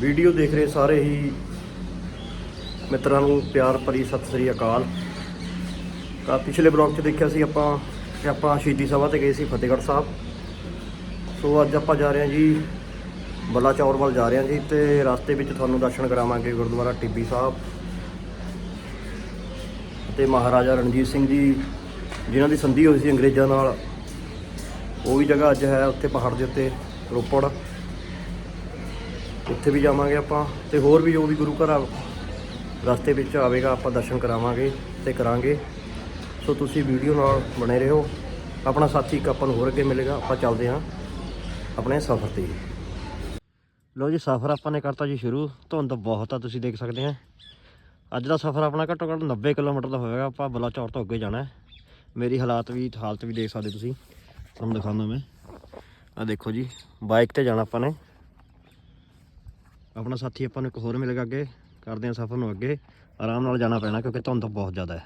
Video ਦੇਖ ਰਹੇ ਸਾਰੇ ਹੀ ਮਿੱਤਰਾਂ ਨੂੰ ਪਿਆਰ ਭਰੀ ਸਤਿ ਸ੍ਰੀ ਅਕਾਲ। ਤਾਂ ਪਿਛਲੇ ਬਲੌਗ 'ਚ ਦੇਖਿਆ ਸੀ ਆਪਾਂ ਕਿ ਆਪਾਂ ਸ਼ਹੀਦੀ ਸਭਾ ਤੇ ਗਏ ਸੀ ਫਤਿਹਗੜ੍ਹ ਸਾਹਿਬ। ਸੋ ਅੱਜ ਆਪਾਂ ਜਾ ਰਹੇ ਹਾਂ ਜੀ ਬੱਲਾ ਚੌਰ ਵੱਲ ਜਾ ਰਹੇ ਹਾਂ ਜੀ ਤੇ ਰਸਤੇ ਵਿੱਚ ਤੁਹਾਨੂੰ ਦਰਸ਼ਨ ਕਰਾਵਾਂਗੇ ਗੁਰਦੁਆਰਾ ਟਿੱਬੀ ਸਾਹਿਬ ਤੇ ਮਹਾਰਾਜਾ ਰਣਜੀਤ ਸਿੰਘ ਜੀ, ਜਿਨ੍ਹਾਂ ਦੀ ਸੰਧੀ ਹੋਈ ਸੀ ਅੰਗਰੇਜ਼ਾਂ ਨਾਲ। ਉਹ ਵੀ ਜਗ੍ਹਾ ਅੱਜ ਹੈ ਉੱਥੇ ਪਹਾੜ ਦੇ ਉੱਤੇ ਰੋਪੜ। ਉੱਥੇ ਵੀ ਜਾਵਾਂਗੇ ਆਪਾਂ ਤੇ ਹੋਰ ਵੀ ਜੋ ਵੀ ਗੁਰੂ ਘਰ ਰਸਤੇ ਵਿੱਚ ਆਵੇਗਾ, ਆਪਾਂ ਦਰਸ਼ਨ ਕਰਾਵਾਂਗੇ ਤੇ ਕਰਾਂਗੇ। ਸੋ ਤੁਸੀਂ ਵੀਡੀਓ ਨਾਲ ਬਣੇ ਰਹੋ। ਆਪਣਾ ਸਾਥੀ ਇੱਕ ਆਪਾਂ ਨੂੰ ਹੋਰ ਅੱਗੇ ਮਿਲੇਗਾ। ਆਪਾਂ ਚੱਲਦੇ ਹਾਂ ਆਪਣੇ ਸਫ਼ਰ ਤੇ। ਲੋ ਜੀ, ਸਫ਼ਰ ਆਪਾਂ ਨੇ ਕਰਤਾ ਜੀ ਸ਼ੁਰੂ। ਧੁੰਦ ਬਹੁਤ ਆ, ਤੁਸੀਂ ਦੇਖ ਸਕਦੇ ਆ। ਅੱਜ ਦਾ ਸਫ਼ਰ ਆਪਣਾ ਘੱਟੋ ਘੱਟ 90 ਕਿਲੋਮੀਟਰ ਦਾ ਹੋਵੇਗਾ ਆਪਾਂ ਬਲਾਚੌਰ ਤੋਂ ਅੱਗੇ ਜਾਣਾ ਮੇਰੀ ਹਾਲਾਤ ਵੀ, ਹਾਲਤ ਵੀ ਦੇਖ ਸਕਦੇ ਤੁਸੀਂ। ਤੁਹਾਨੂੰ ਦਿਖਾਉਂਦਾ ਮੈਂ। ਆ ਦੇਖੋ ਜੀ, ਬਾਈਕ ਤੇ ਜਾਣਾ ਆਪਾਂ ਨੇ। ਆਪਣਾ ਸਾਥੀ ਆਪਾਂ ਨੂੰ ਇੱਕ ਹੋਰ ਮਿਲੇਗਾ ਅੱਗੇ। ਕਰਦੇ ਆ ਸਫ਼ਰ ਨੂੰ ਅੱਗੇ। ਆਰਾਮ ਨਾਲ ਜਾਣਾ ਪੈਣਾ ਕਿਉਂਕਿ ਧੁੰਦ ਬਹੁਤ ਜ਼ਿਆਦਾ ਹੈ।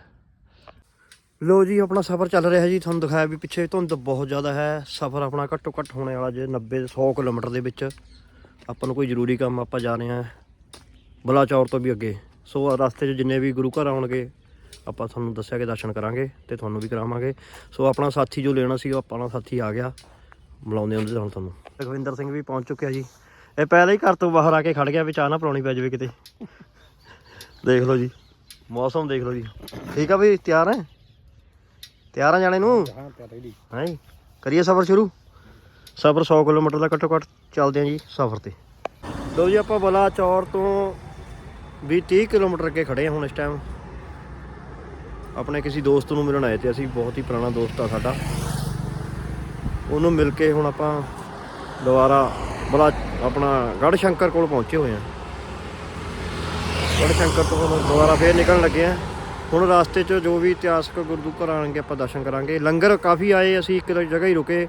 ਲੋ ਜੀ, ਆਪਣਾ ਸਫ਼ਰ ਚੱਲ ਰਿਹਾ ਜੀ। ਤੁਹਾਨੂੰ ਦਿਖਾਇਆ ਵੀ ਪਿੱਛੇ ਧੁੰਦ ਬਹੁਤ ਜ਼ਿਆਦਾ ਹੈ। ਸਫ਼ਰ ਆਪਣਾ ਘੱਟੋ ਘੱਟ ਹੋਣੇ ਵਾਲਾ ਜੇ 90 100 ਕਿਲੋਮੀਟਰ ਦੇ ਵਿੱਚ। ਆਪਾਂ ਨੂੰ ਕੋਈ ਜ਼ਰੂਰੀ ਕੰਮ ਆਪਾਂ ਜਾ ਰਹੇ ਹਾਂ ਬਲਾਚੌਰ ਤੋਂ ਵੀ ਅੱਗੇ। ਸੋ ਰਸਤੇ 'ਚ ਜਿੰਨੇ ਵੀ ਗੁਰੂ ਘਰ ਆਉਣਗੇ, ਆਪਾਂ ਤੁਹਾਨੂੰ ਦੱਸਿਆ ਕਿ ਦਰਸ਼ਨ ਕਰਾਂਗੇ ਤੇ ਤੁਹਾਨੂੰ ਵੀ ਕਰਾਵਾਂਗੇ। ਸੋ ਆਪਣਾ ਸਾਥੀ ਜੋ ਲੈਣਾ ਸੀ ਉਹ ਆਪਣਾ ਸਾਥੀ ਆ ਗਿਆ। ਬੁਲਾਉਂਦੇ ਹੁੰਦੇ ਹੁਣ ਤੁਹਾਨੂੰ। ਲਖਵਿੰਦਰ ਸਿੰਘ ਵੀ ਪਹੁੰਚ ਚੁੱਕਿਆ ਜੀ। ਇਹ ਪਹਿਲਾਂ ਹੀ ਘਰ ਤੋਂ ਬਾਹਰ ਆ ਕੇ ਖੜ ਗਿਆ ਵੀ ਚਾਹ ਨਾ ਪਲਾਉਣੀ ਪੈ ਜਾਵੇ ਕਿਤੇ। ਦੇਖ ਲਓ ਜੀ ਮੌਸਮ ਦੇਖ ਲਓ ਜੀ। ਠੀਕ ਆ ਵੀ ਤਿਆਰ ਹੈ? ਤਿਆਰ ਆ ਜਾਣੇ ਨੂੰ? ਹਾਂ ਕਰੀਏ ਸਫ਼ਰ ਸ਼ੁਰੂ? ਸਫ਼ਰ 100 ਕਿਲੋਮੀਟਰ ਦਾ ਘੱਟੋ ਘੱਟ ਚੱਲਦੇ ਹਾਂ ਜੀ ਸਫ਼ਰ ਤੇ। ਲੋ ਜੀ ਆਪਾਂ ਬਲਾਚੌਰ ਤੋਂ ਵੀ 30 ਕਿਲੋਮੀਟਰ ਅੱਗੇ ਖੜੇ ਹਾਂ ਹੁਣ ਇਸ ਟਾਈਮ ਆਪਣੇ ਕਿਸੇ ਦੋਸਤ ਨੂੰ ਮਿਲਣ ਆਏ ਤੇ ਅਸੀਂ ਬਹੁਤ ਹੀ ਪੁਰਾਣਾ ਦੋਸਤ ਆ ਸਾਡਾ। ਉਹਨੂੰ ਮਿਲ ਕੇ ਹੁਣ ਆਪਾਂ ਦੁਬਾਰਾ ਬਲਾ ਆਪਣਾ ਗੜ ਸ਼ੰਕਰ ਕੋਲ ਪਹੁੰਚੇ ਹੋਏ ਹਾਂ ਗੜ ਸ਼ੰਕਰ ਤੋਂ ਹੁਣ ਦੁਬਾਰਾ ਫੇਰ ਨਿਕਲਣ ਲੱਗੇ ਹਾਂ ਹੁਣ ਰਾਸਤੇ 'ਚ ਜੋ ਵੀ ਇਤਿਹਾਸਕ ਗੁਰੂ ਘਰ ਆਣਗੇ ਆਪਾਂ ਦਰਸ਼ਨ ਕਰਾਂਗੇ। ਲੰਗਰ ਕਾਫੀ ਆਏ, ਅਸੀਂ ਇੱਕ ਜਗ੍ਹਾ ਹੀ ਰੁਕੇ।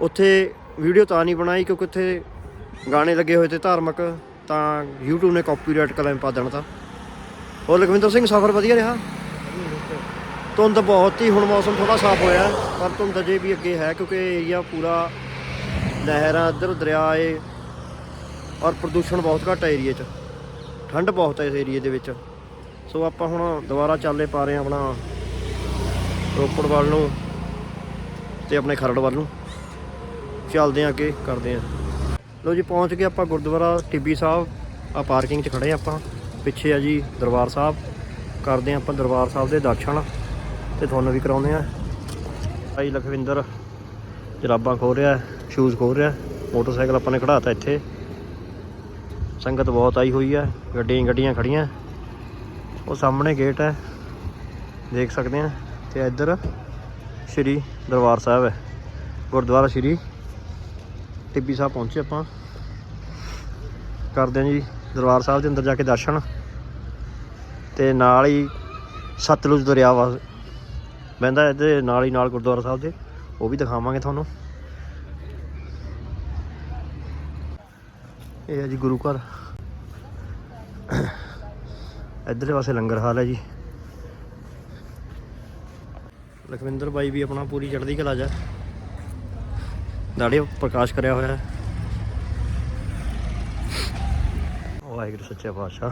ਉੱਥੇ ਵੀਡੀਓ ਤਾਂ ਨਹੀਂ ਬਣਾਈ ਕਿਉਂਕਿ ਉੱਥੇ ਗਾਣੇ ਲੱਗੇ ਹੋਏ ਤੇ ਧਾਰਮਿਕ, ਤਾਂ YouTube ਨੇ ਕਾਪੀਰਾਈਟ ਕਲੇਮ ਪਾ ਦੇਣਾ ਤਾਂ। ਹੋਰ ਲਖਵਿੰਦਰ ਸਿੰਘ, ਸਫ਼ਰ ਵਧੀਆ ਰਿਹਾ? ਧੁੰਦ ਬਹੁਤ ਹੀ ਹੁਣ ਮੌਸਮ ਥੋੜਾ ਸਾਫ਼ ਹੋਇਆ, ਪਰ ਧੁੰਦ ਅਜੇ ਵੀ ਅੱਗੇ ਹੈ ਕਿਉਂਕਿ ਏਰੀਆ ਪੂਰਾ ਨਹਿਰਾਂ, ਇੱਧਰ ਦਰਿਆ ਏ, ਔਰ ਪ੍ਰਦੂਸ਼ਣ ਬਹੁਤ ਘੱਟ ਹੈ ਏਰੀਏ 'ਚ। ਠੰਡ ਬਹੁਤ ਹੈ ਇਸ ਏਰੀਏ ਦੇ ਵਿੱਚ। ਸੋ ਆਪਾਂ ਹੁਣ ਦੁਬਾਰਾ ਚੱਲੇ ਪਾ ਰਹੇ ਹਾਂ ਆਪਣਾ ਰੋਪੜ ਵੱਲ ਨੂੰ ਤੇ ਆਪਣੇ ਖਰੜ ਵੱਲ ਨੂੰ। ਚੱਲਦੇ ਹਾਂ ਅੱਗੇ, ਕਰਦੇ ਹਾਂ। ਲੋ ਜੀ, ਪਹੁੰਚ ਗਏ ਆਪਾਂ ਗੁਰਦੁਆਰਾ ਟਿੱਬੀ ਸਾਹਿਬ। ਆ ਪਾਰਕਿੰਗ 'ਚ ਖੜੇ ਹਾਂ ਆਪਾਂ। ਪਿੱਛੇ ਆ ਜੀ ਦਰਬਾਰ ਸਾਹਿਬ। ਕਰਦੇ ਹਾਂ ਆਪਾਂ ਦਰਬਾਰ ਸਾਹਿਬ ਦੇ ਦਰਸ਼ਨ ਤੇ ਤੁਹਾਨੂੰ ਵੀ ਕਰਾਉਂਦੇ ਆ ਭਾਈ ਲਖਵਿੰਦਰ ਜਰਾਬਾਂ ਖੋ ਰਿਹਾ ਸ਼ੂਜ਼ ਖੋਲ ਰਿਹਾ, ਮੋਟਰਸਾਈਕਲ ਆਪਾਂ ਨੇ ਖੜਾਤਾ ਇੱਥੇ। ਸੰਗਤ ਬਹੁਤ ਆਈ ਹੋਈ ਹੈ ਗੱਡੀਆਂ ਗੱਡੀਆਂ ਖੜੀਆਂ ਉਹ ਸਾਹਮਣੇ ਗੇਟ ਹੈ ਦੇਖ ਸਕਦੇ ਆ। ਤੇ ਇੱਧਰ ਸ਼੍ਰੀ ਦਰਬਾਰ ਸਾਹਿਬ ਹੈ ਗੁਰਦੁਆਰਾ ਸ਼੍ਰੀ ਟਿੱਬੀ ਸਾਹਿਬ ਪਹੁੰਚੇ ਆਪਾਂ। ਕਰਦੇ ਹਾਂ ਜੀ, ਦਰਬਾਰ ਸਾਹਿਬ ਦੇ ਅੰਦਰ ਜਾ ਕੇ ਦਰਸ਼ਨ। ਤੇ ਨਾਲ ਹੀ ਸਤਲੁਜ ਦਰਿਆ ਵਾ, ਬਹਿੰਦਾ ਇਹਦੇ ਨਾਲ ਹੀ ਨਾਲ ਗੁਰਦੁਆਰਾ ਸਾਹਿਬ ਦੇ, ਉਹ ਵੀ ਦਿਖਾਵਾਂਗੇ ਤੁਹਾਨੂੰ। ਇਹ ਹੈ ਜੀ ਗੁਰੂ ਘਰ। ਇੱਧਰਲੇ ਪਾਸੇ ਲੰਗਰ ਹਾਲ ਹੈ ਜੀ। ਲਖਵਿੰਦਰ ਬਾਈ ਵੀ ਆਪਣਾ ਪੂਰੀ ਚੜ੍ਹਦੀ ਕਲਾ ਜਾ ਦਾੜੇ ਪ੍ਰਕਾਸ਼ ਕਰਿਆ ਹੋਇਆ ਹੈ। ਵਾਹਿਗੁਰੂ, ਸੱਚੇ ਪਾਤਸ਼ਾਹ।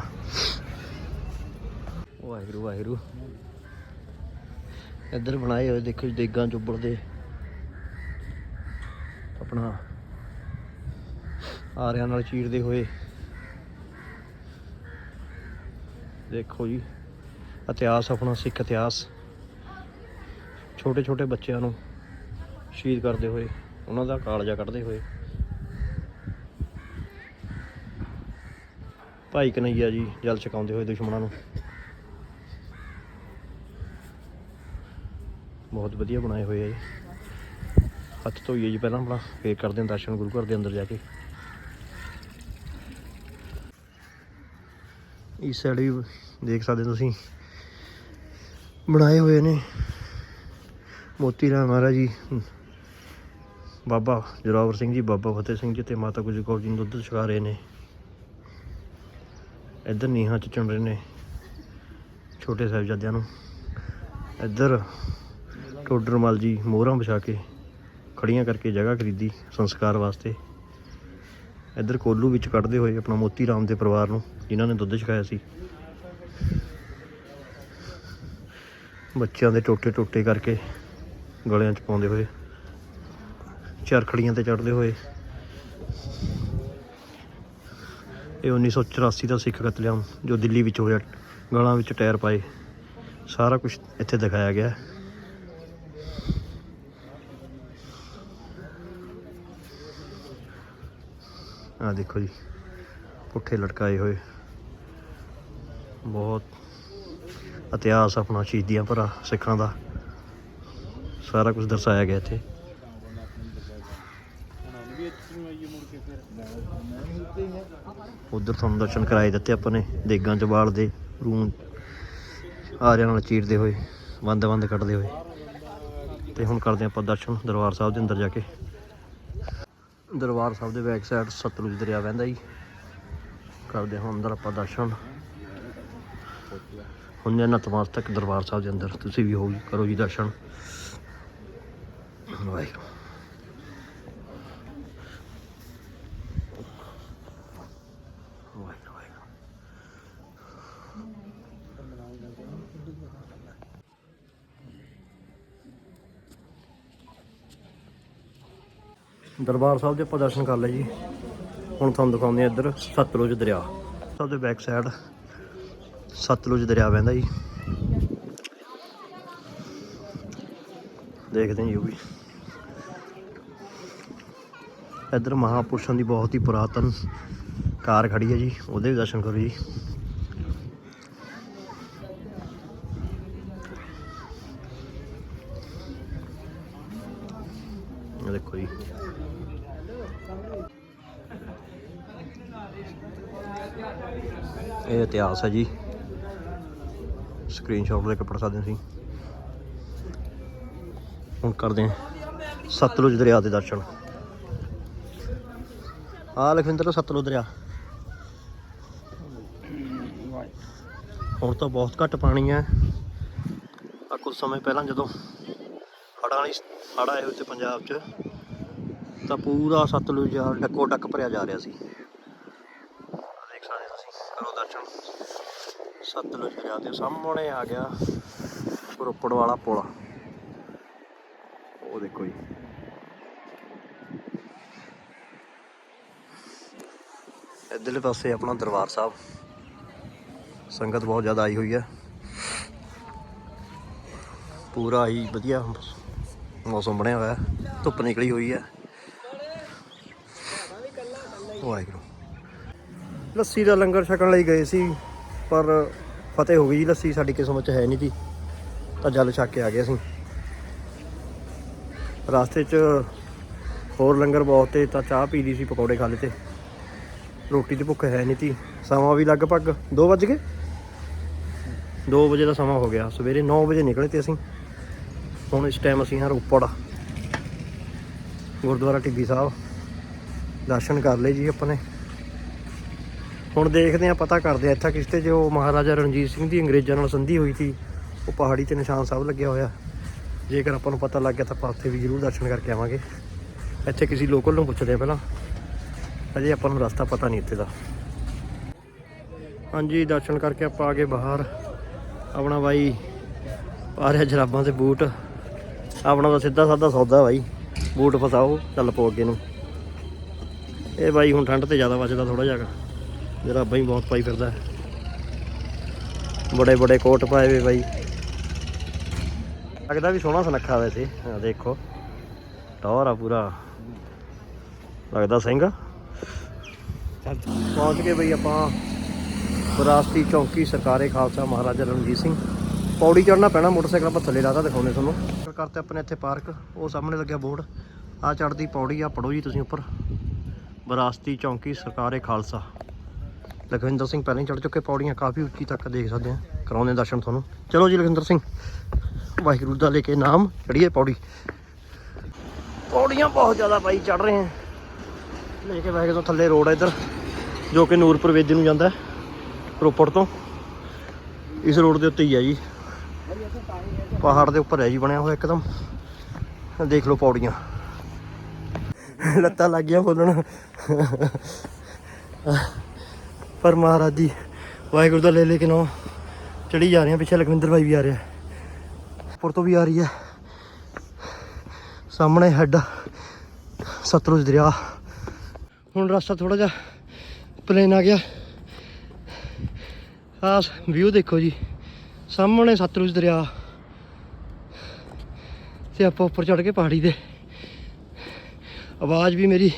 ਵਾਹਿਗੁਰੂ ਵਾਹਿਗੁਰੂ। ਇੱਧਰ ਬਣਾਏ ਹੋਏ ਦੇਖੋ ਜੀ, ਦੇਗਾਂ ਚੁੱਬੜ ਦੇ। ਆਪਣਾ ਆਰਿਆਂ ਨਾਲ ਚੀਰਦੇ ਹੋਏ। ਦੇਖੋ ਜੀ, ਇਤਿਹਾਸ, ਆਪਣਾ ਸਿੱਖ ਇਤਿਹਾਸ। ਛੋਟੇ ਛੋਟੇ ਬੱਚਿਆਂ ਨੂੰ ਸ਼ਹੀਦ ਕਰਦੇ ਹੋਏ, ਉਹਨਾਂ ਦਾ ਕਾਲਜਾ ਕੱਢਦੇ ਹੋਏ। ਭਾਈ ਕਨਈਆ ਜੀ ਜਲ ਛਕਾਉਂਦੇ ਹੋਏ ਦੁਸ਼ਮਣਾਂ ਨੂੰ। ਬਹੁਤ ਵਧੀਆ ਬਣਾਏ ਹੋਏ ਆ ਜੀ। ਹੱਥ ਧੋਈਏ ਜੀ ਪਹਿਲਾਂ ਆਪਣਾ, ਫੇਰ ਕਰਦੇ ਹਾਂ ਦਰਸ਼ਨ ਗੁਰੂ ਘਰ ਦੇ ਅੰਦਰ ਜਾ ਕੇ। ਇਸ ਸਾਈਡ ਵੀ ਦੇਖ ਸਕਦੇ ਤੁਸੀਂ। ਬਣਾਏ ਹੋਏ ਨੇ। ਮੋਤੀ ਰਾਮ ਮਹਾਰਾਜ ਜੀ ਬਾਬਾ ਜੋਰਾਵਰ ਸਿੰਘ ਜੀ, ਬਾਬਾ ਫਤਿਹ ਸਿੰਘ ਜੀ ਤੇ ਮਾਤਾ ਗੁਜਰ ਕੌਰ ਜੀ ਨੂੰ ਦੁੱਧ ਛਕਾ ਰਹੇ ਨੇ। ਇੱਧਰ ਨੀਹਾਂ ਚ ਚੁਣ ਰਹੇ ਨੇ ਛੋਟੇ ਸਾਹਿਬਜ਼ਾਦਿਆਂ ਨੂੰ। ਇੱਧਰ ਟੋਡਰਮਲ ਜੀ ਮੋਹਰਾਂ ਵਿਛਾ ਕੇ ਖੜੀਆਂ ਕਰਕੇ ਜਗ੍ਹਾ ਖਰੀਦੀ ਸੰਸਕਾਰ ਵਾਸਤੇ। ਇੱਧਰ ਕੋਲੂ ਵਿੱਚ ਕੱਢਦੇ ਹੋਏ ਆਪਣਾ ਮੋਤੀ ਰਾਮ ਦੇ ਪਰਿਵਾਰ ਨੂੰ, ਜਿਨ੍ਹਾਂ ਨੇ ਦੁੱਧ ਛਕਾਇਆ ਸੀ। ਬੱਚਿਆਂ ਦੇ ਟੋਟੇ ਟੋਟੇ ਕਰਕੇ ਗਲਿਆਂ 'ਚ ਪਾਉਂਦੇ ਹੋਏ, ਚਰਖੜੀਆਂ ਤੇ ਚੜ੍ਹਦੇ ਹੋਏ। ਇਹ 1984 ਦਾ ਸਿੱਖ ਕਤਲੇਆਮ ਜੋ ਦਿੱਲੀ ਵਿੱਚ ਹੋਇਆ, ਗਲਾਂ ਵਿੱਚ ਟਾਇਰ ਪਾਏ। ਸਾਰਾ ਕੁਝ ਇੱਥੇ ਦਿਖਾਇਆ ਗਿਆ। ਹੈ। ਆਹ ਦੇਖੋ ਜੀ, ਪੁੱਠੇ ਲਟਕਾਏ ਹੋਏ। ਬਹੁਤ ਇਤਿਹਾਸ ਆਪਣਾ ਸ਼ਹੀਦੀਆਂ ਭਰਾ ਸਿੱਖਾਂ ਦਾ, ਸਾਰਾ ਕੁਝ ਦਰਸਾਇਆ ਗਿਆ ਇੱਥੇ। ਉਧਰ ਤੁਹਾਨੂੰ ਦਰਸ਼ਨ ਕਰਾਏ ਦਿੱਤੇ ਆਪਾਂ ਨੇ, ਦੇਗਾਂ ਚ ਬਾਲਦੇ ਰੂਮ ਆਰਿਆਂ ਨਾਲ ਚੀਰਦੇ ਹੋਏ ਬੰਦ ਬੰਦ ਕੱਢਦੇ ਹੋਏ। ਤੇ ਹੁਣ ਕਰਦੇ ਆਪਾਂ ਦਰਸ਼ਨ ਦਰਬਾਰ ਸਾਹਿਬ ਦੇ ਅੰਦਰ ਜਾ ਕੇ। ਦਰਬਾਰ ਸਾਹਿਬ ਦੇ ਬੈਕ ਸਾਈਡ ਸਤਲੁਜ ਦਰਿਆ ਵਹਿੰਦਾ ਜੀ। ਕਰਦੇ ਹਾਂ ਅੰਦਰ ਆਪਾਂ ਦਰਸ਼ਨ। ਹੁੰਦੇ ਨੇ ਨਤਮਸਤਕ ਦਰਬਾਰ ਸਾਹਿਬ ਦੇ ਅੰਦਰ ਤੁਸੀਂ ਵੀ ਹੋ ਜੀ ਕਰੋ ਜੀ ਦਰਸ਼ਨ। ਵਾਹਿਗੁਰੂ ਵਾਹਿਗੁਰੂ ਦਰਬਾਰ ਸਾਹਿਬ ਦੇ ਆਪਾਂ ਦਰਸ਼ਨ ਕਰ ਲਏ ਜੀ। ਹੁਣ ਤੁਹਾਨੂੰ ਦਿਖਾਉਂਦੇ ਆ ਇੱਧਰ ਸਤਲੁਜ ਦਰਿਆ। ਸਾਹਿਬ ਦੇ ਬੈਕ ਸਾਈਡ ਸਤਲੁਜ ਦਰਿਆ ਵਹਿੰਦਾ ਜੀ। ਦੇਖਦੇ ਜੀ ਉਹ ਵੀ। ਇੱਧਰ ਮਹਾਪੁਰਸ਼ਾਂ ਦੀ ਬਹੁਤ ਹੀ ਪੁਰਾਤਨ ਕਾਰ ਖੜੀ ਹੈ ਜੀ, ਉਹਦੇ ਵੀ ਦਰਸ਼ਨ ਕਰੋ ਜੀ। ਦੇਖੋ ਜੀ। ਇਹ ਇਤਿਹਾਸ ਹੈ ਜੀ। ਸਕਰੀਨਸ਼ਾਟ ਲੈ ਕੇ ਪੜ ਸਕਦੇ ਹੋ ਤੁਸੀਂ। ਹੁਣ ਕਰਦੇ ਹਾਂ। ਸਤਲੁਜ ਦਰਿਆ ਦੇ ਦਰਸ਼ਨ। ਆ ਲਖਵਿੰਦਰ, ਸਤਲੁਜ ਦਰਿਆ। ਹੁਣ ਤਾਂ ਬਹੁਤ ਘੱਟ ਪਾਣੀ ਹੈ। ਆ ਕੁਝ ਸਮੇਂ ਪਹਿਲਾਂ ਜਦੋਂ ਹੜ੍ਹਾਂ ਵਾਲੀ ਹੜ੍ਹ ਆਏ ਹੋਏ ਤੇ ਪੰਜਾਬ 'ਚ, ਤਾਂ ਪੂਰਾ ਸਤਲੁਜ ਡੱਕੋ ਡੱਕ ਭਰਿਆ ਜਾ ਰਿਹਾ ਸੀ ਆਹ ਦੇਖ ਸਕਦੇ ਹੋ ਤੁਸੀਂ ਕਰੋ ਦਰਸ਼ਨ ਸਤਲੁਜ ਦਰਿਆ ਦੇ ਸਾਹਮਣੇ ਆ ਗਿਆ ਰੋਪੜ ਵਾਲਾ ਪੁਲ। ਉਹ ਦੇਖੋ ਜੀ। ਇੱਧਰਲੇ ਪਾਸੇ ਆਪਣਾ ਦਰਬਾਰ ਸਾਹਿਬ। ਸੰਗਤ ਬਹੁਤ ਜ਼ਿਆਦਾ ਆਈ ਹੋਈ ਹੈ। ਪੂਰਾ ਹੀ ਵਧੀਆ ਮੌਸਮ ਬਣਿਆ ਹੋਇਆ ਧੁੱਪ ਨਿਕਲੀ ਹੋਈ ਹੈ। ਵਾਹਿਗੁਰੂ। ਲੱਸੀ ਦਾ ਲੰਗਰ ਛਕਣ ਲਈ ਗਏ ਸੀ, ਪਰ ਫਤਿਹ ਹੋ ਗਈ ਜੀ, ਲੱਸੀ ਸਾਡੀ ਕਿਸਮਤ 'ਚ ਹੈ ਨਹੀਂ ਸੀ ਤਾਂ ਜਲ ਛੱਕ ਕੇ ਆ ਗਏ ਅਸੀਂ। ਰਸਤੇ 'ਚ ਹੋਰ ਲੰਗਰ ਬਹੁਤ ਤੇ ਤਾਂ ਚਾਹ ਪੀ ਲਈ ਸੀ ਪਕੌੜੇ ਖਾ ਲਏ ਤੇ। ਰੋਟੀ ਦੀ ਭੁੱਖ ਹੈ ਨਹੀਂ ਤੀ। ਸਮਾਂ ਵੀ ਲਗਭਗ 2 ਵਜ ਗਏ? 2 ਵਜੇ ਦਾ ਸਮਾਂ ਹੋ ਗਿਆ। ਸਵੇਰੇ 9 ਵਜੇ ਨਿਕਲੇ ਤੇ ਅਸੀਂ। ਹੁਣ ਇਸ ਟਾਈਮ ਅਸੀਂ ਹਾਂ ਰੋਪੜ। ਗੁਰਦੁਆਰਾ ਟਿੱਬੀ ਸਾਹਿਬ। ਦਰਸ਼ਨ ਕਰ ਲਏ ਜੀ ਆਪਾਂ ਨੇ ਹੁਣ ਦੇਖਦੇ ਆ ਪਤਾ ਕਰਦੇ ਆ ਇੱਥੇ ਕਿਸ ਤੇ ਜੋ ਮਹਾਰਾਜਾ ਰਣਜੀਤ ਸਿੰਘ ਦੀ ਅੰਗਰੇਜ਼ਾਂ ਨਾਲ ਸੰਧੀ ਹੋਈ ਸੀ, ਉਹ ਪਹਾੜੀ ਤੇ ਨਿਸ਼ਾਨ ਸਾਹਿਬ ਲੱਗਿਆ ਹੋਇਆ। ਜੇਕਰ ਆਪਾਂ ਨੂੰ ਪਤਾ ਲੱਗ ਗਿਆ ਤਾਂ ਆਪਾਂ ਉੱਥੇ ਵੀ ਜ਼ਰੂਰ ਦਰਸ਼ਨ ਕਰਕੇ ਆਵਾਂਗੇ। ਇੱਥੇ ਕਿਸੇ ਲੋਕਲ ਨੂੰ ਪੁੱਛਦੇ ਆ ਪਹਿਲਾਂ। ਅਜੇ ਆਪਾਂ ਨੂੰ ਰਸਤਾ ਪਤਾ ਨਹੀਂ ਇੱਥੇ ਦਾ। ਹਾਂਜੀ, ਦਰਸ਼ਨ ਕਰਕੇ ਆਪਾਂ ਆ ਗਏ ਬਾਹਰ। ਆਪਣਾ ਬਾਈ ਪਾ ਰਿਹਾ ਜਰਾਬਾਂ ਤੇ ਬੂਟ। ਆਪਣਾ ਤਾਂ ਸਿੱਧਾ ਸਾਦਾ ਸੌਦਾ ਬਾਈ। ਬੂਟ ਫਸਾਓ, ਚੱਲ ਪੋ ਅੱਗੇ ਨੂੰ। ਇਹ ਬਾਈ ਹੁਣ ਠੰਡ ਤੇ ਜ਼ਿਆਦਾ ਬਚਦਾ ਥੋੜਾ ਜਿਹਾ। ਜਰਾਬਾਂ ਹੀ ਬਹੁਤ ਪਾਈ ਫਿਰਦਾ। ਬੜੇ ਬੜੇ ਕੋਟ ਪਾਏ ਵੇ ਬਾਈ। ਲੱਗਦਾ ਵੀ ਸੋਹਣਾ ਸੁਨੱਖਾ ਵੈਸੇ ਆ ਦੇਖੋ। ਟੌਰ ਆ ਪੂਰਾ। ਲੱਗਦਾ ਸਿੰਘ। ਪਹੁੰਚ ਗਏ ਬਈ ਆਪਾਂ ਵਿਰਾਸਤੀ ਚੌਂਕੀ ਸਰਕਾਰੇ ਖਾਲਸਾ ਮਹਾਰਾਜਾ ਰਣਜੀਤ ਸਿੰਘ। ਪੌੜੀ ਚੜਨਾ ਪੈਣਾ ਮੋਟਰਸਾਈਕਲ ਆਪਾਂ ਥੱਲੇ ਲਾਤਾ ਦਿਖਾਉਣੇ ਤੁਹਾਨੂੰ। ਕਰਤੇ ਆਪਣੇ ਇੱਥੇ ਪਾਰਕ ਉਹ ਸਾਹਮਣੇ ਲੱਗਿਆ ਬੋਰਡ। ਆ ਚੜਦੀ ਪੌੜੀ ਆ ਪੜੋ ਜੀ ਤੁਸੀਂ ਉੱਪਰ। ਵਿਰਾਸਤੀ ਚੌਂਕੀ ਸਰਕਾਰੇ ਖਾਲਸਾ। ਲਖਵਿੰਦਰ ਸਿੰਘ ਪਹਿਲਾਂ ਹੀ ਚੜ ਚੁੱਕੇ, ਪੌੜੀਆਂ ਕਾਫੀ ਉੱਚੀ ਤੱਕ ਦੇਖ ਸਕਦੇ ਆ ਕਰਾਉਂਦੇ ਦਰਸ਼ਨ ਤੁਹਾਨੂੰ। ਚਲੋ ਜੀ ਲਖਵਿੰਦਰ ਸਿੰਘ, ਵਾਹਿਗੁਰੂ ਦਾ ਲੈ ਕੇ ਨਾਮ ਚੜੀਏ ਪੌੜੀ। ਪੌੜੀਆਂ ਬਹੁਤ ਜ਼ਿਆਦਾ ਬਾਈ ਚੜ ਰਹੇ ਆ ਲੈ ਕੇ ਵੈਗੇ ਤੋਂ ਥੱਲੇ ਰੋਡ ਹੈ ਇੱਧਰ, ਜੋ ਕਿ ਨੂਰਪੁਰ ਵੇਦੀ ਨੂੰ ਜਾਂਦਾ ਰੋਪੜ ਤੋਂ। ਇਸ ਰੋਡ ਦੇ ਉੱਤੇ ਹੀ ਹੈ ਜੀ। ਪਹਾੜ ਦੇ ਉੱਪਰ ਹੈ ਜੀ, ਬਣਿਆ ਹੋਇਆ ਇੱਕਦਮ। ਦੇਖ ਲਓ ਪੌੜੀਆਂ। ਲੱਤਾਂ ਲੱਗ ਗਿਆ ਬੋਲਣ ਪਰ ਮਹਾਰਾਜ ਜੀ, ਵਾਹਿਗੁਰੂ ਦਾ ਲੈ ਲੈ ਕੇ ਨੋ ਚੜੀ ਜਾ ਰਹੇ ਆ ਪਿੱਛੇ ਲਖਵਿੰਦਰ ਭਾਈ ਵੀ ਆ ਰਿਹਾ ਪੁਰ ਤੋਂ ਵੀ ਆ ਰਹੀ ਹੈ। ਸਾਹਮਣੇ ਹੈਡ ਸਤਲੁਜ ਦਰਿਆ। ਹੁਣ ਰਸਤਾ ਥੋੜਾ ਜਿਹਾ ਪਲੇਨ ਆ ਗਿਆ। ਆਹ ਵਿਊ ਦੇਖੋ ਜੀ, ਸਾਹਮਣੇ ਸਤਲੁਜ ਦਰਿਆ। ਤੇ ਆਪਾਂ ਉੱਪਰ ਚੜ ਕੇ ਪਹਾੜੀ ਦੇ ਆਵਾਜ਼ ਵੀ ਮੇਰੀ,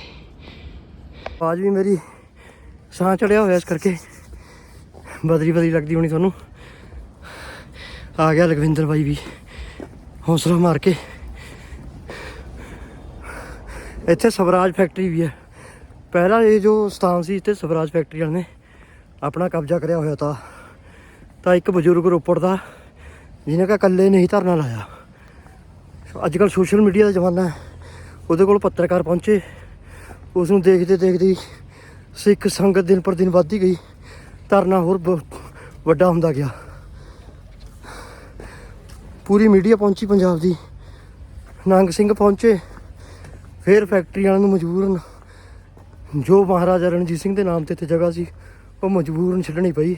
ਆਵਾਜ਼ ਵੀ ਮੇਰੀ ਸਾਹ ਚੜਿਆ ਹੋਇਆ ਇਸ ਕਰਕੇ। ਬਦਰੀ ਬਦਰੀ ਲੱਗਦੀ ਹੋਣੀ ਤੁਹਾਨੂੰ। ਆ ਗਿਆ ਲਖਵਿੰਦਰ ਬਾਈ ਵੀ। ਹੌਸਲਾ ਮਾਰ ਕੇ। ਇੱਥੇ ਸਵਰਾਜ ਫੈਕਟਰੀ ਵੀ ਹੈ। ਪਹਿਲਾਂ ਇਹ ਜੋ ਸਥਾਨ ਸੀ ਇੱਥੇ ਸਵਰਾਜ ਫੈਕਟਰੀ ਵਾਲੇ ਨੇ ਆਪਣਾ ਕਬਜ਼ਾ ਕਰਿਆ ਹੋਇਆ ਤਾਂ। ਤਾਂ ਇੱਕ ਬਜ਼ੁਰਗ ਰੋਪੜ ਦਾ, ਜਿਹਨੇ ਕਾ ਇਕੱਲੇ ਨਹੀਂ ਧਰਨਾ ਲਾਇਆ। ਅੱਜ ਕੱਲ ਸੋਸ਼ਲ ਮੀਡੀਆ ਦਾ ਜ਼ਮਾਨਾ ਹੈ। ਉਹਦੇ ਕੋਲ ਪੱਤਰਕਾਰ ਪਹੁੰਚੇ। ਉਸ ਨੂੰ ਦੇਖਦੇ ਦੇਖਦੇ ਹੀ ਸਿੱਖ ਸੰਗਤ ਦਿਨ ਪਰ ਦਿਨ ਵੱਧਦੀ ਗਈ, ਧਰਨਾ ਹੋਰ ਬ- ਵੱਡਾ ਹੁੰਦਾ ਗਿਆ। ਪੂਰੀ ਮੀਡੀਆ ਪਹੁੰਚੀ ਪੰਜਾਬ ਦੀ। ਨੰਗ ਸਿੰਘ ਪਹੁੰਚੇ, ਫਿਰ ਫੈਕਟਰੀ ਵਾਲਿਆਂ ਨੂੰ ਮਜਬੂਰਨ ਜੋ ਮਹਾਰਾਜਾ ਰਣਜੀਤ ਸਿੰਘ ਦੇ ਨਾਮ ਤੇ ਇੱਥੇ ਜਗ੍ਹਾ ਸੀ, ਉਹ ਮਜਬੂਰਨ ਛੱਡਣੀ ਪਈ।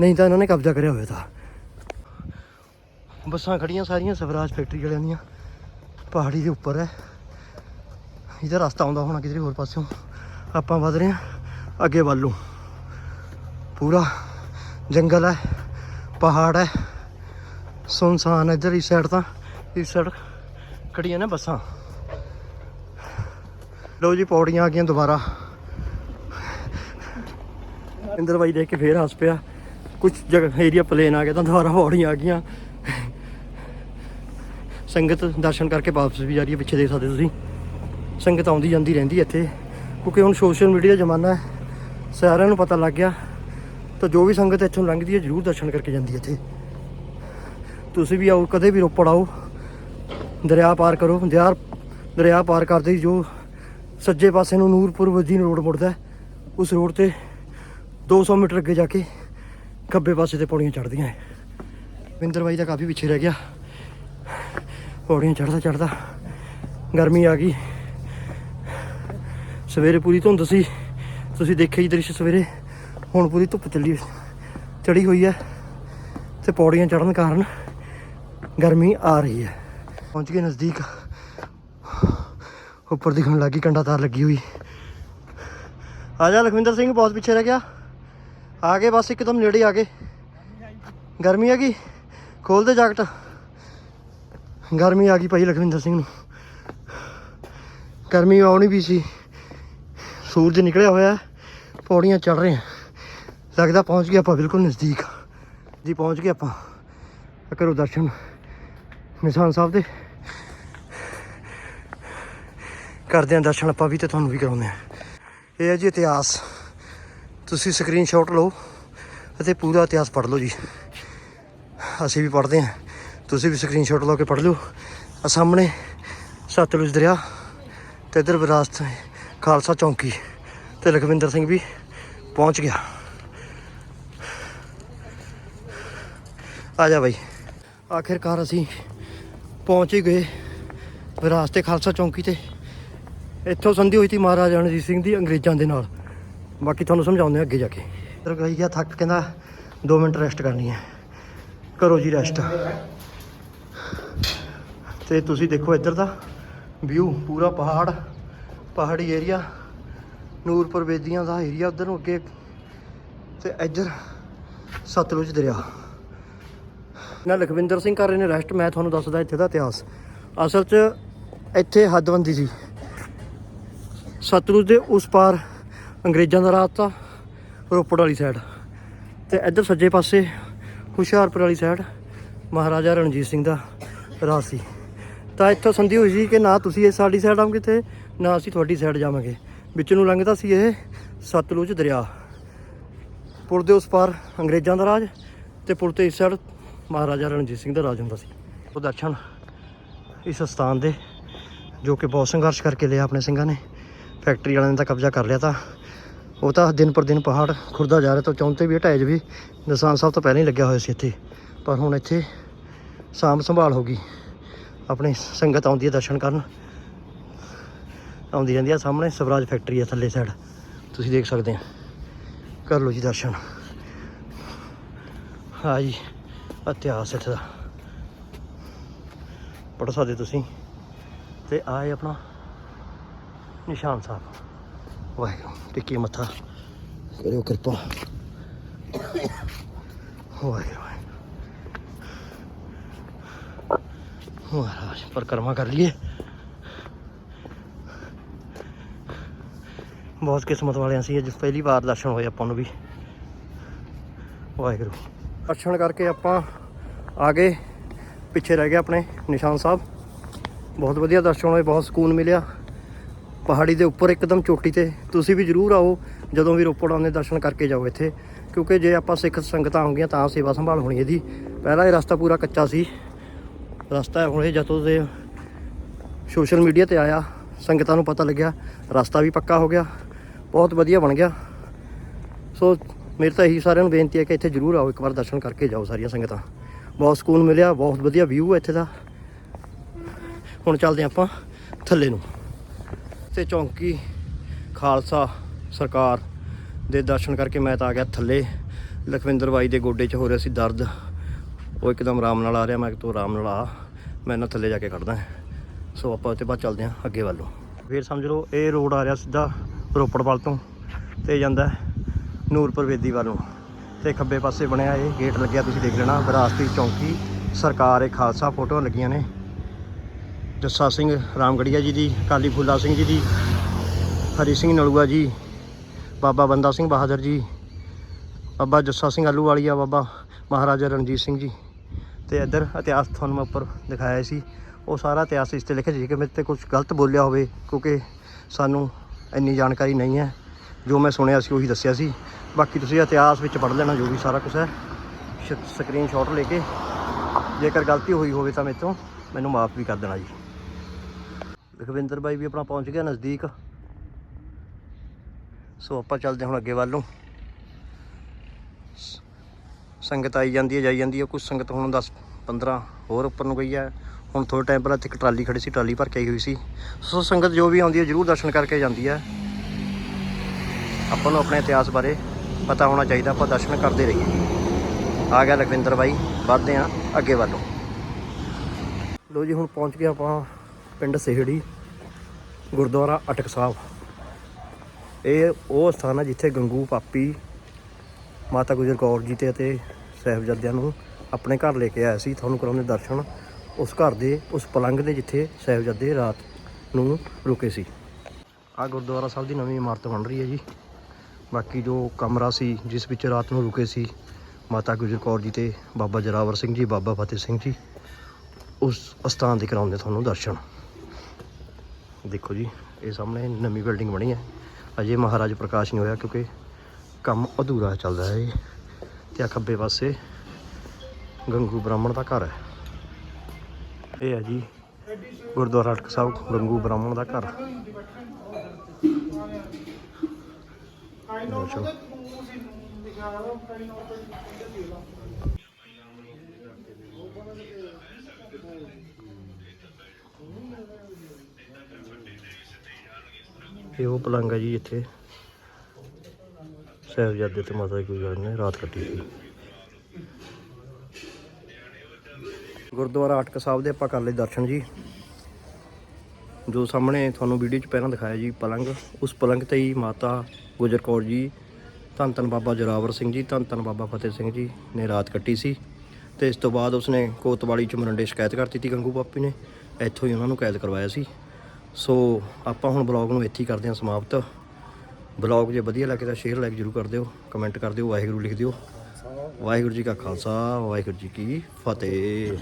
ਨਹੀਂ ਤਾਂ ਇਹਨਾਂ ਨੇ ਕਬਜ਼ਾ ਕਰਿਆ ਹੋਇਆ ਤਾਂ। ਬੱਸਾਂ ਖੜੀਆਂ ਸਾਰੀਆਂ ਸਵਰਾਜ ਫੈਕਟਰੀ ਵਾਲਿਆਂ ਦੀਆਂ। ਪਹਾੜੀ ਦੇ ਉੱਪਰ ਹੈ। ਇਹਦਾ ਰਸਤਾ ਆਉਂਦਾ ਹੋਣਾ ਕਿਧਰੇ ਹੋਰ ਪਾਸਿਓਂ। ਆਪਾਂ ਵਧ ਰਹੇ ਹਾਂ ਅੱਗੇ ਵੱਲੋਂ ਪੂਰਾ ਜੰਗਲ ਹੈ, ਪਹਾੜ ਹੈ, ਸੁਨਸਾਨ ਹੈ ਇੱਧਰ ਇਸ ਸਾਈਡ ਤਾਂ, ਇਸ ਸਾਈਡ ਖੜੀਆਂ ਨੇ ਬੱਸਾਂ। ਲੋ ਜੀ, ਪੌੜੀਆਂ ਆ ਗਈਆਂ ਦੁਬਾਰਾ। ਇੰਦਰ ਬਾਈ ਦੇਖ ਕੇ ਫੇਰ ਹੱਸ ਪਿਆ। ਕੁਝ ਜਗ੍ਹਾ ਏਰੀਆ ਪਲੇਨ ਆ ਗਿਆ ਤਾਂ ਦੁਬਾਰਾ ਪੌੜੀਆਂ ਆ ਗਈਆਂ। ਸੰਗਤ ਦਰਸ਼ਨ ਕਰਕੇ ਵਾਪਸ ਵੀ ਜਾ ਰਹੀ ਹੈ, ਪਿੱਛੇ ਦੇਖ ਸਕਦੇ ਤੁਸੀਂ। ਸੰਗਤ ਆਉਂਦੀ ਜਾਂਦੀ ਰਹਿੰਦੀ ਇੱਥੇ। ਕਿਉਂਕਿ ਹੁਣ ਸੋਸ਼ਲ ਮੀਡੀਆ ਦਾ ਜ਼ਮਾਨਾ ਹੈ, ਸਾਰਿਆਂ ਨੂੰ ਪਤਾ ਲੱਗ ਗਿਆ। ਤਾਂ ਜੋ ਵੀ ਸੰਗਤ ਇੱਥੋਂ ਲੰਘਦੀ ਹੈ, ਜ਼ਰੂਰ ਦਰਸ਼ਨ ਕਰਕੇ ਜਾਂਦੀ ਹੈ ਇੱਥੇ। ਤੁਸੀਂ ਵੀ ਆਓ, ਕਦੇ ਵੀ ਰੋਪੜ ਆਓ। ਦਰਿਆ ਪਾਰ ਕਰੋ। ਦਰਿਆ ਦਰਿਆ ਪਾਰ ਕਰਦੇ ਹੀ ਜੋ ਸੱਜੇ ਪਾਸੇ ਨੂੰ ਨੂਰਪੁਰ ਵਜੀਨ ਰੋਡ ਮੁੜਦਾ ਉਸ ਰੋਡ ਤੇ 200 ਮੀਟਰ ਅੱਗੇ ਜਾ ਕੇ ਖੱਬੇ ਪਾਸੇ ਤੇ ਪੌੜੀਆਂ ਚੜ੍ਹਦੀਆਂ ਹੈ। ਵਿੰਦਰ ਬਾਈ ਦਾ ਕਾਫੀ ਪਿੱਛੇ ਰਹਿ ਗਿਆ। ਪੌੜੀਆਂ ਚੜ੍ਹਦਾ ਚੜ੍ਹਦਾ ਗਰਮੀ ਆ ਗਈ। ਸਵੇਰੇ ਪੂਰੀ ਧੁੰਦ ਸੀ। ਤੁਸੀਂ ਦੇਖਿਆ ਜੀ ਦ੍ਰਿਸ਼ ਸਵੇਰੇ। ਹੁਣ ਪੂਰੀ ਧੁੱਪ ਚੱਲੀ ਚੜੀ ਹੋਈ ਹੈ ਤੇ ਪੌੜੀਆਂ ਚੜ੍ਹਨ ਕਾਰਨ ਗਰਮੀ ਆ ਰਹੀ ਹੈ। ਪਹੁੰਚ ਗਏ ਨਜ਼ਦੀਕ। ਉੱਪਰ ਦਿਖਣ ਲੱਗੀ ਕੰਡਾ ਤਾਰ ਲੱਗੀ ਹੋਈ। ਆ ਜਾ ਲਖਵਿੰਦਰ ਸਿੰਘ, ਬਹੁਤ ਪਿੱਛੇ ਰਹਿ ਗਿਆ। ਆ ਗਏ ਬਸ, ਇੱਕਦਮ ਨੇੜੇ ਆ ਗਏ। ਗਰਮੀ ਆ ਗਈ ਖੋਲ ਦੇ ਜਾਕਟ। ਗਰਮੀ ਆ ਗਈ ਭਾਈ ਲਖਵਿੰਦਰ ਸਿੰਘ ਨੂੰ। ਗਰਮੀ ਆਉਣੀ ਵੀ ਸੀ। ਸੂਰਜ ਨਿਕਲਿਆ ਹੋਇਆ ਪੌੜੀਆਂ ਚੜ ਰਹੇ ਹਾਂ ਲੱਗਦਾ ਪਹੁੰਚ ਗਏ ਆਪਾਂ ਬਿਲਕੁਲ ਨਜ਼ਦੀਕ। ਜੀ, ਪਹੁੰਚ ਗਏ ਆਪਾਂ। ਕਰੋ ਦਰਸ਼ਨ। ਨਿਸ਼ਾਨ ਸਾਹਿਬ ਦੇ। ਕਰਦੇ ਹਾਂ ਦਰਸ਼ਨ, ਆਪਾਂ ਵੀ ਤੇ ਤੁਹਾਨੂੰ ਵੀ ਕਰਾਉਂਦੇ ਹਾਂ। ਇਹ ਹੈ ਜੀ ਇਤਿਹਾਸ। ਤੁਸੀਂ ਸਕਰੀਨਸ਼ਾਟ ਲਓ ਅਤੇ ਪੂਰਾ ਇਤਿਹਾਸ ਪੜ੍ਹ ਲਓ ਜੀ। ਅਸੀਂ ਵੀ ਪੜ੍ਹਦੇ ਹਾਂ। ਤੁਸੀਂ ਵੀ ਸਕਰੀਨਸ਼ਾਟ ਲਓ ਕੇ ਪੜ੍ਹ ਲਓ। ਆ ਸਾਹਮਣੇ ਸਤਲੁਜ ਦਰਿਆ ਤੇ ਇਧਰ ਵਿਰਾਸਤ ਖਾਲਸਾ ਚੌਂਕੀ ਤੇ ਲਖਵਿੰਦਰ ਸਿੰਘ ਵੀ ਪਹੁੰਚ ਗਿਆ। ਆ ਜਾ ਬਾਈ। ਆਖਿਰਕਾਰ ਅਸੀਂ ਪਹੁੰਚ ਹੀ ਗਏ ਵਿਰਾਸਤੇ ਖਾਲਸਾ ਚੌਂਕੀ ਤੇ। ਇੱਥੋਂ ਸੰਧੀ ਹੋਈ ਸੀ ਮਹਾਰਾਜਾ ਰਣਜੀਤ ਸਿੰਘ ਦੀ ਅੰਗਰੇਜ਼ਾਂ ਦੇ ਨਾਲ। ਬਾਕੀ ਤੁਹਾਨੂੰ ਸਮਝਾਉਂਦੇ ਹਾਂ ਅੱਗੇ ਜਾ ਕੇ। ਇੱਧਰ ਗਈ ਗਿਆ ਥੱਕ, ਕਹਿੰਦਾ 2 ਮਿੰਟ ਰੈਸਟ ਕਰਨੀ ਹੈ। ਕਰੋ ਜੀ ਰੈਸਟ ਤੇ ਤੁਸੀਂ ਦੇਖੋ ਇੱਧਰ ਦਾ ਵਿਊ ਪੂਰਾ ਪਹਾੜ। ਪਹਾੜੀ ਏਰੀਆ, ਨੂਰਪੁਰ ਬੇਦੀਆਂ ਦਾ ਏਰੀਆ ਉਧਰ ਨੂੰ ਅੱਗੇ ਤੇ ਇੱਧਰ ਸਤਲੁਜ ਦਰਿਆ। ਨਾ ਲਖਵਿੰਦਰ ਸਿੰਘ ਕਰ ਰਹੇ ਨੇ ਰੈਸਟ ਮੈਂ ਤੁਹਾਨੂੰ ਦੱਸਦਾ ਇੱਥੇ ਦਾ ਇਤਿਹਾਸ। ਅਸਲ 'ਚ ਇੱਥੇ ਹੱਦਬੰਦੀ ਸੀ। ਸਤਲੁਜ ਦੇ ਉਸ ਪਾਰ ਅੰਗਰੇਜ਼ਾਂ ਦਾ ਰਾਜ ਤਾਂ ਰੋਪੜ ਵਾਲੀ ਸਾਈਡ ਤੇ ਇੱਧਰ ਸੱਜੇ ਪਾਸੇ ਹੁਸ਼ਿਆਰਪੁਰ ਵਾਲੀ ਸਾਈਡ ਮਹਾਰਾਜਾ ਰਣਜੀਤ ਸਿੰਘ ਦਾ ਰਾਜ ਸੀ। ਤਾਂ ਇੱਥੋਂ ਸੰਧੀ ਹੋਈ ਸੀ ਕਿ ਨਾ ਤੁਸੀਂ ਇਸ ਸਾਡੀ ਸਾਈਡ ਆਉਂਗੇ ਤੇ ਨਾ ਅਸੀਂ ਤੁਹਾਡੀ ਸਾਈਡ ਜਾਵਾਂਗੇ। ਵਿੱਚ ਨੂੰ ਲੰਘਦਾ ਸੀ ਇਹ ਸਤਲੁਜ ਦਰਿਆ। ਪੁਲ ਦੇ ਉਸ ਪਾਰ ਅੰਗਰੇਜ਼ਾਂ ਦਾ ਰਾਜ ਤੇ ਪੁਲ ਤੇ ਇਸ ਸਾਈਡ ਮਹਾਰਾਜਾ ਰਣਜੀਤ ਸਿੰਘ ਦਾ ਰਾਜ ਹੁੰਦਾ ਸੀ। ਉਹ ਦਰਸ਼ਨ ਇਸ ਸਥਾਨ ਦੇ, ਜੋ ਕਿ ਬਹੁਤ ਸੰਘਰਸ਼ ਕਰਕੇ ਲਿਆ ਆਪਣੇ ਸਿੰਘਾਂ ਨੇ। ਫੈਕਟਰੀ ਵਾਲਿਆਂ ਨੇ ਤਾਂ ਕਬਜ਼ਾ ਕਰ ਲਿਆ ਤਾਂ। ਉਹ ਤਾਂ ਦਿਨ ਪਰ ਦਿਨ ਪਹਾੜ ਖੁਰਦਾ ਜਾ ਰਿਹਾ ਤਾਂ ਚੌਂਤੇ ਵੀ ਹਟਾਇਜ ਵੀ ਨਿਸ਼ਾਨ ਸਾਹਿਬ ਤੋਂ ਪਹਿਲਾਂ ਹੀ ਲੱਗਿਆ ਹੋਇਆ ਸੀ ਇੱਥੇ। ਪਰ ਹੁਣ ਇੱਥੇ ਸਾਂਭ ਸੰਭਾਲ ਹੋ ਗਈ। ਆਪਣੀ ਸੰਗਤ ਆਉਂਦੀ ਹੈ ਦਰਸ਼ਨ ਕਰਨ। ਆਉਂਦੀ ਜਾਂਦੀ ਆ ਸਾਹਮਣੇ, ਸਵਰਾਜ ਫੈਕਟਰੀ ਆ ਥੱਲੇ ਸਾਈਡ ਤੁਸੀਂ ਦੇਖ ਸਕਦੇ ਆ। ਕਰ ਲਓ ਜੀ ਦਰਸ਼ਨ। ਆ ਜੀ, ਇਤਿਹਾਸ ਇੱਥੇ ਦਾ। ਪੜ੍ਹ ਸਕਦੇ ਤੁਸੀਂ। ਤੇ ਆਏ ਆਪਣਾ ਨਿਸ਼ਾਨ ਸਾਹਿਬ। ਵਾਹਿਗੁਰੂ, ਟਿੱਕੀ ਮੱਥਾ ਕਰਿਓ ਕਿਰਪਾ। ਵਾਹਿਗੁਰੂ ਵਾਹਿਗੁਰੂ। ਮਹਾਰਾਜ, ਪਰਕਰਮਾ ਕਰ ਲਈਏ। ਬਹੁਤ ਕਿਸਮਤ ਵਾਲਿਆਂ ਸੀ ਅੱਜ ਪਹਿਲੀ ਵਾਰ ਦਰਸ਼ਨ ਹੋਏ ਆਪਾਂ ਨੂੰ ਵੀ। ਵਾਹਿਗੁਰੂ। ਦਰਸ਼ਨ ਕਰਕੇ ਆਪਾਂ ਆ ਗਏ, ਪਿੱਛੇ ਰਹਿ ਗਏ ਆਪਣੇ ਨਿਸ਼ਾਨ ਸਾਹਿਬ। ਬਹੁਤ ਵਧੀਆ ਦਰਸ਼ਨ ਹੋਏ, ਬਹੁਤ ਸਕੂਨ ਮਿਲਿਆ। ਪਹਾੜੀ ਦੇ ਉੱਪਰ ਇੱਕਦਮ ਚੋਟੀ ਤੇ ਤੁਸੀਂ ਵੀ ਜਰੂਰ ਆਓ, ਜਦੋਂ ਵੀ ਰੋਪੜ ਆਉਂਦੇ ਦਰਸ਼ਨ ਕਰਕੇ ਜਾਓ ਇੱਥੇ। ਕਿਉਂਕਿ ਜੇ ਆਪਾਂ ਸਿੱਖ ਸੰਗਤਾਂ ਆਉਂਗੀਆਂ ਤਾਂ ਸੇਵਾ ਸੰਭਾਲ ਹੋਣੀ ਇਹਦੀ। ਪਹਿਲਾਂ ਇਹ ਰਸਤਾ ਪੂਰਾ ਕੱਚਾ ਸੀ। ਰਸਤਾ ਹੁਣ ਇਹ ਜਦੋਂ ਦੇ ਸੋਸ਼ਲ ਮੀਡੀਆ ਤੇ ਆਇਆ, ਸੰਗਤਾਂ ਨੂੰ ਪਤਾ ਲੱਗਿਆ, ਰਸਤਾ ਵੀ ਪੱਕਾ ਹੋ ਗਿਆ। ਬਹੁਤ ਵਧੀਆ ਬਣ ਗਿਆ। ਸੋ ਮੇਰੇ ਤਾਂ ਇਹੀ ਸਾਰਿਆਂ ਨੂੰ ਬੇਨਤੀ ਹੈ ਕਿ ਇੱਥੇ ਜਰੂਰ ਆਓ, ਇੱਕ ਵਾਰ ਦਰਸ਼ਨ ਕਰਕੇ ਜਾਓ ਸਾਰੀਆਂ ਸੰਗਤਾਂ। ਬਹੁਤ ਸਕੂਨ ਮਿਲਿਆ, ਬਹੁਤ ਵਧੀਆ ਵਿਊ ਹੈ ਇੱਥੇ ਦਾ। ਹੁਣ ਚੱਲਦੇ ਹਾਂ ਆਪਾਂ ਥੱਲੇ ਨੂੰ। ਤੇ ਚੌਂਕੀ, ਖਾਲਸਾ ਸਰਕਾਰ ਦੇ ਦਰਸ਼ਨ ਕਰਕੇ ਮੈਂ ਤਾਂ ਆ ਗਿਆ ਥੱਲੇ। ਲਖਵਿੰਦਰ ਬਾਈ ਦੇ ਗੋਡੇ 'ਚ ਹੋ ਰਿਹਾ ਸੀ ਦਰਦ। ਉਹ ਇੱਕਦਮ ਆਰਾਮ ਨਾਲ ਆ ਰਿਹਾ, ਮੈਂ ਕਿ ਤੂੰ ਆਰਾਮ ਨਾਲ ਆ। ਮੈਂ ਨਾ ਥੱਲੇ ਜਾ ਕੇ ਕੱਢਦਾ ਸੋ ਆਪਾਂ ਉੱਤੇ ਬਾਅਦ ਚੱਲਦੇ ਹਾਂ ਅੱਗੇ ਵੱਲੋਂ ਫਿਰ ਸਮਝ ਲਓ, ਇਹ ਰੋਡ ਆ ਰਿਹਾ ਸਿੱਧਾ। ਰੋਪੜ ਵੱਲ ਤੋਂ ਤੇ ਜਾਂਦਾ ਨੂਰਪੁਰ ਵੇਦੀ ਵੱਲ। ਨੂੰ ਤੇ ਖੱਬੇ ਪਾਸੇ ਬਣਿਆ ਇਹ ਗੇਟ ਲੱਗਿਆ, ਤੁਸੀਂ ਦੇਖ ਲੈਣਾ, ਵਿਰਾਸਤੀ ਚੌਂਕੀ, ਸਰਕਾਰ ਇਹ ਖਾਲਸਾ ਫੋਟੋਆਂ ਲੱਗੀਆਂ ਨੇ। ਜੱਸਾ ਸਿੰਘ ਰਾਮਗੜੀਆ ਜੀ ਦੀ, ਕਾਲੀ ਫੁੱਲਾ ਸਿੰਘ ਜੀ ਦੀ, ਹਰੀ ਸਿੰਘ ਨਲੂਆ ਜੀ, ਬਾਬਾ ਬੰਦਾ ਸਿੰਘ ਬਹਾਦਰ ਜੀ, ਬਾਬਾ ਜੱਸਾ ਸਿੰਘ ਆਲੂਵਾਲੀਆ ਬਾਬਾ ਮਹਾਰਾਜਾ ਰਣਜੀਤ ਸਿੰਘ ਜੀ। ਤੇ ਇੱਧਰ ਇਤਿਹਾਸ ਤੁਹਾਨੂੰ ਮੈਂ ਉੱਪਰ ਦਿਖਾਇਆ ਸੀ। ਉਹ ਸਾਰਾ ਇਤਿਹਾਸ ਇਸ ਤੇ ਲਿਖਿਆ ਸੀ ਕਿ ਮੇਰੇ ਤੇ ਕੁਝ ਗਲਤ ਬੋਲਿਆ ਹੋਵੇ, ਕਿਉਂਕਿ ਸਾਨੂੰ ਇੰਨੀ ਜਾਣਕਾਰੀ ਨਹੀਂ ਹੈ। ਜੋ ਮੈਂ ਸੁਣਿਆ ਸੀ, ਉਹੀ ਦੱਸਿਆ ਸੀ। ਬਾਕੀ ਤੁਸੀਂ ਇਤਿਹਾਸ ਵਿੱਚ ਪੜ੍ਹ ਲੈਣਾ, ਜੋ ਵੀ ਸਾਰਾ ਕੁਝ ਹੈ। ਸਕਰੀਨਸ਼ਾਟ ਲੈ ਕੇ। ਜੇਕਰ ਗਲਤੀ ਹੋਈ ਹੋਵੇ ਤਾਂ ਮੇਰੇ ਤੋਂ, ਮੈਨੂੰ ਮਾਫ ਵੀ ਕਰ ਦੇਣਾ ਜੀ। ਲਖਵਿੰਦਰ ਬਾਈ ਵੀ ਆਪਣਾ ਪਹੁੰਚ ਗਿਆ ਨਜ਼ਦੀਕ। ਸੋ ਆਪਾਂ ਚੱਲਦੇ ਹੁਣ ਅੱਗੇ ਵੱਲ ਨੂੰ। ਸ- ਸੰਗਤ ਆਈ ਜਾਂਦੀ ਹੈ, ਜਾਈ ਜਾਂਦੀ ਹੈ। ਕੁਝ ਸੰਗਤ ਹੁਣ 10 15 ਹੋਰ ਉੱਪਰ ਨੂੰ ਗਈ ਹੈ। ਹੁਣ ਥੋੜੇ ਟਾਈਮ ਪਹਿਲਾਂ ਇੱਥੇ ਇੱਕ ਟਰਾਲੀ ਖੜੀ ਸੀ, ਟਰਾਲੀ ਭਰ ਕੇ ਆਈ ਹੋਈ ਸੀ। ਸੋ ਸੰਗਤ ਜੋ ਵੀ ਆਉਂਦੀ ਹੈ, ਜਰੂਰ ਦਰਸ਼ਨ ਕਰਕੇ ਜਾਂਦੀ ਹੈ। ਆਪਾਂ ਨੂੰ ਆਪਣੇ ਇਤਿਹਾਸ ਬਾਰੇ ਪਤਾ ਹੋਣਾ ਚਾਹੀਦਾ, ਆਪਾਂ ਦਰਸ਼ਨ ਕਰਦੇ ਰਹੀਏ। ਆ ਗਿਆ ਲਖਵਿੰਦਰ ਬਾਈ, ਵੱਧਦੇ ਹਾਂ ਅੱਗੇ ਵੱਲੋਂ। ਲੋ ਜੀ, ਹੁਣ ਪਹੁੰਚ ਗਏ ਆਪਾਂ ਪਿੰਡ ਸਿਹੜੀ, ਗੁਰਦੁਆਰਾ ਅਟਕ ਸਾਹਿਬ। ਇਹ ਉਹ ਸਥਾਨ ਹੈ ਜਿੱਥੇ ਗੰਗੂ ਪਾਪੀ, ਮਾਤਾ ਗੁਜਰ ਕੌਰ ਜੀ ਤੇ ਅਤੇ ਸਾਹਿਬਜ਼ਾਦਿਆਂ ਨੂੰ ਆਪਣੇ ਘਰ ਲੈ ਕੇ ਆਇਆ ਸੀ। ਤੁਹਾਨੂੰ ਕਰਾਉਂਦੇ ਦਰਸ਼ਨ। ਉਸ ਘਰ ਦੇ, ਉਸ ਪਲੰਗ ਦੇ ਜਿੱਥੇ ਸਾਹਿਬਜ਼ਾਦੇ ਰਾਤ ਨੂੰ ਰੁਕੇ ਸੀ। ਆ ਗੁਰਦੁਆਰਾ ਸਾਹਿਬ ਦੀ ਨਵੀਂ ਇਮਾਰਤ ਬਣ ਰਹੀ ਹੈ ਜੀ। ਬਾਕੀ ਜੋ ਕਮਰਾ ਸੀ, ਜਿਸ ਵਿੱਚ ਰਾਤ ਨੂੰ ਰੁਕੇ ਸੀ, ਮਾਤਾ ਗੁਜਰ ਕੌਰ ਜੀ ਤੇ ਬਾਬਾ ਜਰਾਵਰ ਸਿੰਘ ਜੀ, ਬਾਬਾ ਫਤਿਹ ਸਿੰਘ ਜੀ, ਉਸ ਅਸਥਾਨ ਦੇ ਕਰਾਉਂਦੇ ਤੁਹਾਨੂੰ ਦਰਸ਼ਨ। ਦੇਖੋ ਜੀ, ਇਹ ਸਾਹਮਣੇ ਨਵੀਂ ਬਿਲਡਿੰਗ ਬਣੀ ਹੈ। ਅਜੇ ਮਹਾਰਾਜ ਪ੍ਰਕਾਸ਼ ਨਹੀਂ ਹੋਇਆ ਕਿਉਂਕਿ ਕੰਮ ਅਧੂਰਾ ਚੱਲਦਾ ਹੈ ਇਹ। ਤੇ ਆ ਖੱਬੇ ਪਾਸੇ ਗੰਗੂ ਬ੍ਰਾਹਮਣ ਦਾ ਘਰ ਹੈ। ਇਹ ਹੈ ਜੀ ਗੁਰਦੁਆਰਾ ਅਟਕ ਸਾਹਿਬ ਗੰਗੂ ਬ੍ਰਾਹਮਣ ਦਾ ਘਰ। ਲਓ ਇਹ ਉਹ ਪਲੰਗ ਹੈ ਜੀ ਇੱਥੇ। ਸਾਹਿਬਜ਼ਾਦੇ ਤੇ ਮਾਤਾ ਦੀ ਗੁਜਰ ਨੇ ਰਾਤ ਕੱਟੀ ਸੀ। ਗੁਰਦੁਆਰਾ ਅਟਕ ਸਾਹਿਬ ਦੇ ਆਪਾਂ ਕਰ ਲਏ ਦਰਸ਼ਨ ਜੀ। ਜੋ ਸਾਹਮਣੇ ਤੁਹਾਨੂੰ ਵੀਡੀਓ 'ਚ ਪਹਿਲਾਂ ਦਿਖਾਇਆ ਜੀ ਪਲੰਗ, ਉਸ ਪਲੰਗ ਤੇ ਹੀ ਮਾਤਾ ਗੁਜਰ ਕੌਰ ਜੀ, ਧੰਨ ਧੰਨ ਬਾਬਾ ਜੋਰਾਵਰ ਸਿੰਘ ਜੀ, ਧੰਨ ਧੰਨ ਬਾਬਾ ਫਤਿਹ ਸਿੰਘ ਜੀ ਨੇ ਰਾਤ ਕੱਟੀ ਸੀ। ਤੇ ਇਸ ਤੋਂ ਬਾਅਦ ਉਸਨੇ ਕੋਤਵਾਲੀ ਚ ਮਰੰਡੇ ਸ਼ਿਕਾਇਤ ਕਰਤੀ ਸੀ ਗੰਗੂ ਪਾਪੀ ਨੇ। ਇੱਥੋਂ ਹੀ ਉਹਨਾਂ ਨੂੰ ਕੈਦ ਕਰਵਾਇਆ ਸੀ। ਸੋ ਆਪਾਂ ਹੁਣ ਬਲੌਗ ਨੂੰ ਇੱਥੇ ਹੀ ਕਰਦੇ ਹਾਂ ਸਮਾਪਤ। ਬਲੌਗ ਜੇ ਵਧੀਆ ਲੱਗੇ ਤਾਂ ਸ਼ੇਅਰ ਲਾਈਕ ਜਰੂਰ ਕਰ ਦਿਓ ਕਮੈਂਟ ਕਰ ਦਿਓ, ਵਾਹਿਗੁਰੂ ਲਿਖ ਦਿਓ। ਵਾਹਿਗੁਰੂ ਜੀ ਕਾ ਖਾਲਸਾ, ਵਾਹਿਗੁਰੂ ਜੀ ਕੀ ਫਤਿਹ।